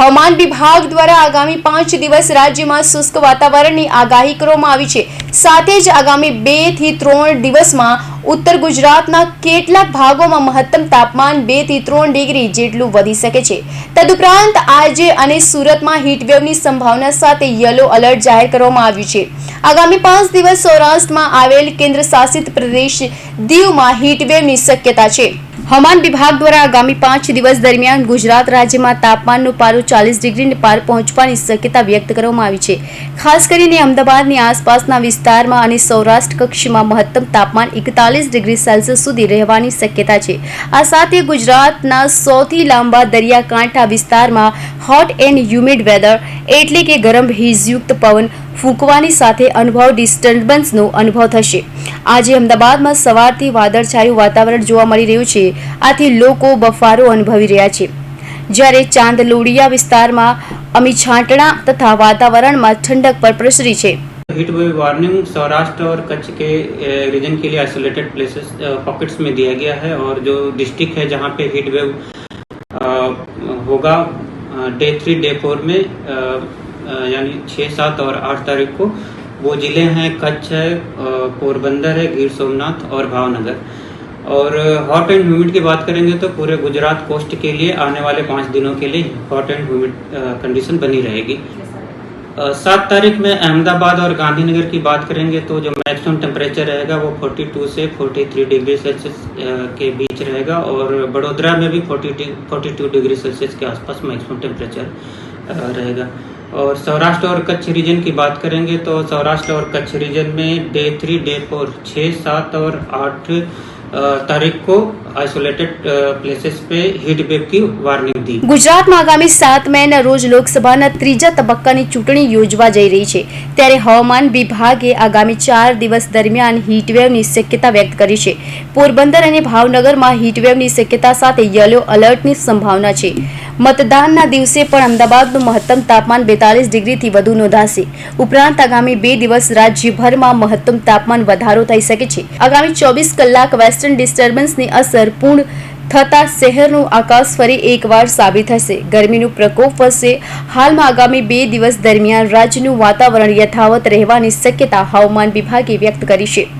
હવામાન વિભાગ દ્વારા આગામી પાંચ દિવસ રાજ્યમાં શુષ્ક વાતાવરણની આગાહી કરવામાં આવી છે. સાથે જ આગામી બેથી ત્રણ દિવસમાં ઉત્તર ગુજરાતના કેટલાક ભાગોમાં મહત્તમ તાપમાન બેથી ત્રણ ડિગ્રી જેટલું વધી શકે છે. તદુપરાંત આજે અને સુરતમાં હીટવેવની સંભાવના સાથે યલો એલર્ટ જાહેર કરવામાં આવ્યું છે. આગામી પાંચ દિવસ સૌરાષ્ટ્રમાં આવેલ કેન્દ્ર શાસિત પ્રદેશ દીવમાં હીટવેવની શક્યતા છે. હવામાન વિભાગ દ્વારા આગામી પાંચ દિવસ દરમિયાન ગુજરાત રાજ્યમાં તાપમાનનો પારો ચાલીસ ડિગ્રીને પાર પહોંચવાની શક્યતા વ્યક્ત કરવામાં આવી છે. ખાસ કરીને અમદાવાદની આસપાસના વિસ્તારમાં અને સૌરાષ્ટ્ર કક્ષમાં મહત્તમ તાપમાન એકતાલીસ ડિગ્રી સેલ્સિયસ સુધી રહેવાની શક્યતા છે. આ સાથે ગુજરાતના સૌથી લાંબા દરિયાકાંઠા વિસ્તારમાં હોટ એન્ડ હ્યુમિડ વેધર એટલે કે ગરમ ભેજયુક્ત પવન ફૂંકવાની સાથે અનુભવ ડિસ્ટર્બન્સનો અનુભવ થશે. આજે અમદાવાદમાં સવારથી વાદળછાયું વાતાવરણ જોવા મળી રહ્યું છે. આથી લોકો બફારો અનુભવી રહ્યા છે. જ્યારે ચાંદલોડિયા વિસ્તારમાં અમી છાંટણા તથા વાતાવરણમાં ઠંડક પર પ્રસરી છે. हीट वेव वार्निंग सौराष्ट्र और कच्छ के रीजन के लिए आइसोलेटेड प्लेसेस पॉकेट्स में दिया गया है और जो डिस्ट्रिक्ट है जहाँ पे हीट वेव होगा डे थ्री डे फोर में यानी छः, सात और आठ तारीख को, वो ज़िले हैं कच्छ है पोरबंदर है, गिर सोमनाथ और भावनगर। और हॉट एंड ह्यूमिड की बात करेंगे तो पूरे गुजरात कोस्ट के लिए आने वाले पाँच दिनों के लिए हॉट एंड ह्यूमिड कंडीशन बनी रहेगी। सात तारीख में अहमदाबाद और गांधीनगर की बात करेंगे तो जो मैक्सिमम टेम्परेचर रहेगा वो 42 से 43 डिग्री सेल्सियस के बीच रहेगा और बड़ोदरा में भी 40 42 डिग्री सेल्सियस के आसपास मैक्सिमम टेम्परेचर रहेगा। और सौराष्ट्र और कच्छ रीजन की बात करेंगे तो सौराष्ट्र और कच्छ रीजन में डे थ्री डे फोर छः, सात और आठ तारीख को આઇસોલેટેડ પ્લેસીસ પે હીટ વેવ કી વાર્નિંગ દી ગુજરાતમાં આગામી સાત મેના રોજ લોકસભાના ત્રીજા તબક્કાની ચૂંટણી યોજવા જઈ રહી છે. ત્યારે હવામાન વિભાગે આગામી ચાર દિવસ દરમિયાન હીટવેવની શક્યતા વ્યક્ત કરી છે. પોરબંદર અને ભાવનગરમાં હીટવેવની શક્યતા સાથે યલો અલર્ટની સંભાવના છે. મતદાનના દિવસે પણ અમદાવાદનું મહત્તમ તાપમાન બેતાલીસ ડિગ્રીથી વધુ નોંધાશે. ઉપરાંત આગામી બે દિવસ રાજ્યભરમાં મહત્તમ તાપમાન વધારો થઈ શકે છે. આગામી ચોવીસ કલાક વેસ્ટર્ન ડિસ્ટર્બન્સની અસર પૂર્ણ થતા શહેરનું આકાશ ફરી એકવાર સાબિત થશે. ગરમીનું પ્રકોપ વધશે. હાલમાં આગામી બે દિવસ દરમિયાન રાજ્યનું વાતાવરણ યથાવત રહેવાની શક્યતા હવામાન વિભાગે વ્યક્ત કરી છે.